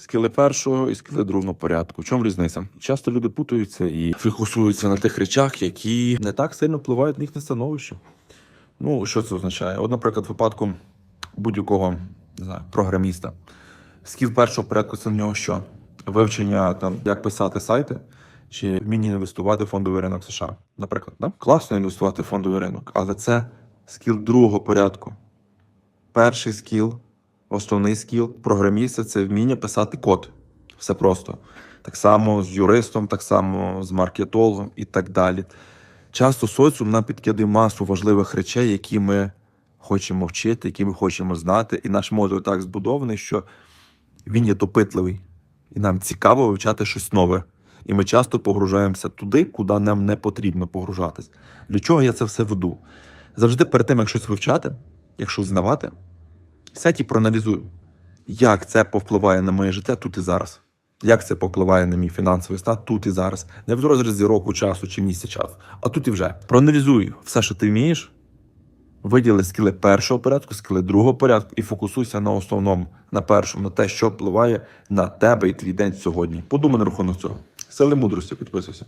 Скіли першого і скіли другого порядку. В чому різниця? Часто люди путаються і фокусуються на тих речах, які не так сильно впливають на їхнє становище. Ну, що це означає? От, наприклад, в випадку будь-якого не знаю, програміста. Скіл першого порядку це в нього що? Вивчення там, як писати сайти, чи вміння інвестувати в фондовий ринок США. Наприклад, да? класно інвестувати в фондовий ринок, але це скіл другого порядку. Перший скіл, основний скіл програміста це вміння писати код. Все просто. Так само з юристом, так само з маркетологом і так далі. Часто соціум нам підкидає масу важливих речей, які ми хочемо вчити, які ми хочемо знати. І наш мозок так збудований, що він є допитливий. І нам цікаво вивчати щось нове. І ми часто погружаємося туди, куди нам не потрібно погружатись. Для чого я це все веду? Завжди перед тим, як щось вивчати, якщо знавати, сядь і проаналізуй, як це повпливає на моє життя тут і зараз. Як це повпливає на мій фінансовий стан тут і зараз, не в розрізі року часу чи місяця часу, а тут і вже. Проаналізуй все, що ти вмієш, виділи скіли першого порядку, скіли другого порядку і фокусуйся на основному, на першому, на те, що впливає на тебе і твій день сьогодні. Подумай на рахунок цього. Сили мудрості підписуйся.